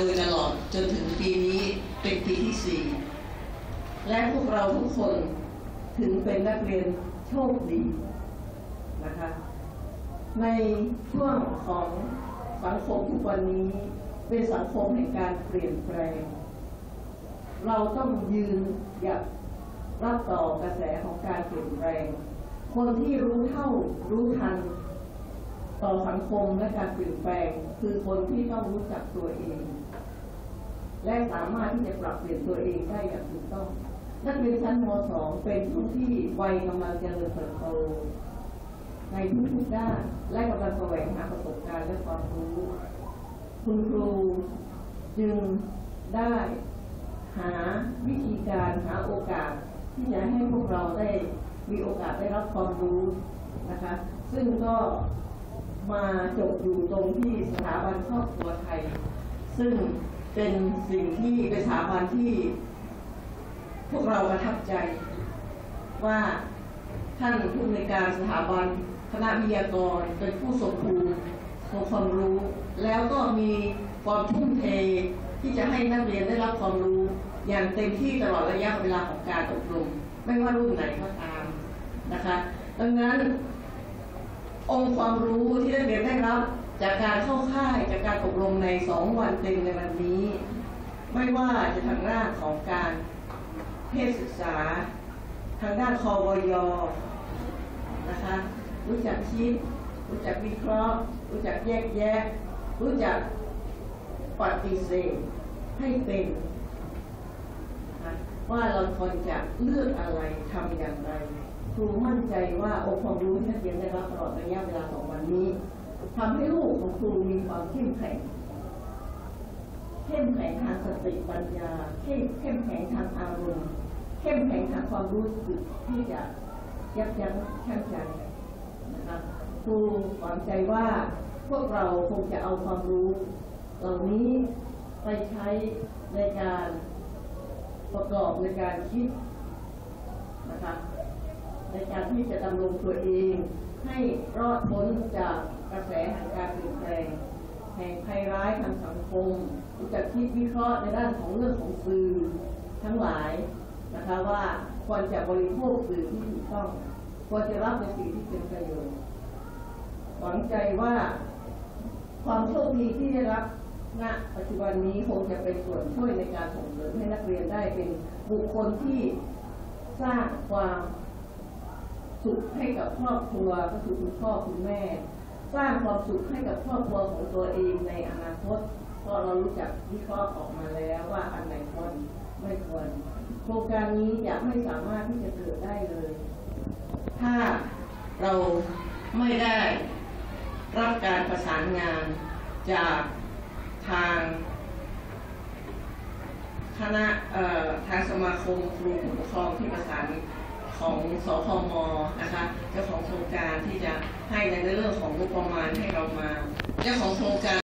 โดยตลอดจนถึงปีนี้เป็นปีที่สี่และพวกเราทุกคนถึงเป็นนักเรียนโชคดีนะคะ ในช่วงของสังคมทุกวันนี้เป็นสังคมแห่งการเปลี่ยนแปลง เราต้องยืนหยัดรับต่อกระแสของการเปลี่ยนแปลง คนที่รู้เท่ารู้ทันต่อสังคมและการเปลี่ยนแปลง คือคนที่ต้องรู้จักตัวเอง และสามารถที่จะปรับเปลี่ยนตัวเองได้อย่างถูกต้อง นักเรียนชั้นม .2 เป็นผู้ที่วัยกำลังเจริญเติบโตในทุกๆด้านและกำลังแสวงหาประสบการณ์และความรู้คุณครูจึงได้หาวิธีการหาโอกาส ที่จะให้พวกเราได้มีโอกาสได้รับความรู้นะคะ ซึ่งก็มาจบอยู่ตรงที่สถาบันครอบครัวไทย ซึ่ง เป็นสิ่งที่เป็นสถาบันที่พวกเราประทับใจ ว่าท่านผู้อำนการสถาบันคณะวิทยากรเป็นผู้สมภูมิทรงความรู้ แล้วก็มีความทุ่มเทที่จะให้นักเรียนได้รับความรู้อย่างเต็มที่ตลอดระยะเวลาของการอบรม ไม่ว่ารุ่นไหนก็ตามนะคะ ดังนั้น องค์ความรู้ที่นักเรียนได้รับ จากการเข้าค่ายจากการอบรมในสองวันเต็มในวันนี้ ไม่ว่าจะทางด้านของการเพศศึกษา ทางด้านคอวยนะคะรู้จักคิดรู้จักวิเคราะห์ รู้จักแยกแยะ รู้จักปฏิเสธให้เป็นนะว่าเราควรจะเลือกอะไรทำอย่างไรครูมั่นใจว่าองค์ความรู้ที่นักเรียนได้รับตลอดระยะเวลาสองวันนี้ ทำให้ลูกของครูมีความเข้มแข็ง เข้มแข็งทางสติปัญญา เข้มเข้มแข็งทางอารมณ์ เข้มแข็งทางความรู้สึกที่จะยับยั้งชั่งใจนะครับครูหวังใจว่าพวกเราคงจะเอาความรู้ เหล่านี้ไปใช้ในการประกอบในการคิดนะครับ ในการที่จะดำรงตัวเอง ให้รอดพ้นจากกระแสแห่งการเปลี่ยนแปลงแห่งภัยร้ายทางสังคมรู้จักคิดวิเคราะห์ในด้านของเรื่องของสื่อทั้งหลายนะคะว่าควรจะบริโภคสื่อที่ถูกต้อง ควรจะรับในสิ่งที่เป็นประโยชน์หวังใจว่าความโชคดีที่ได้รับณปัจจุบันนี้คงจะเป็นส่วนช่วยในการส่งเสริมให้นักเรียนได้เป็นบุคคลที่สร้างความ สุขให้กับครอบครัวก็คือคุณพ่อคุณแม่ สร้างความสุขให้กับครอบครัวของตัวเองในอนาคตเพราะเรารู้จักวิเคราะห์ออกมาแล้วว่าอันไหนควรไม่ควร โครงการนี้จะไม่สามารถที่จะเกิดได้เลย ถ้าเราไม่ได้รับการประสานงานจากทางคณะทางสมาคมครูผู้ปกครองที่ประสาน ของสพมนะคะเจ้าของโครงการที่จะให้ในเรื่องของงบประมาณให้เรามาเจ้าของโครงการ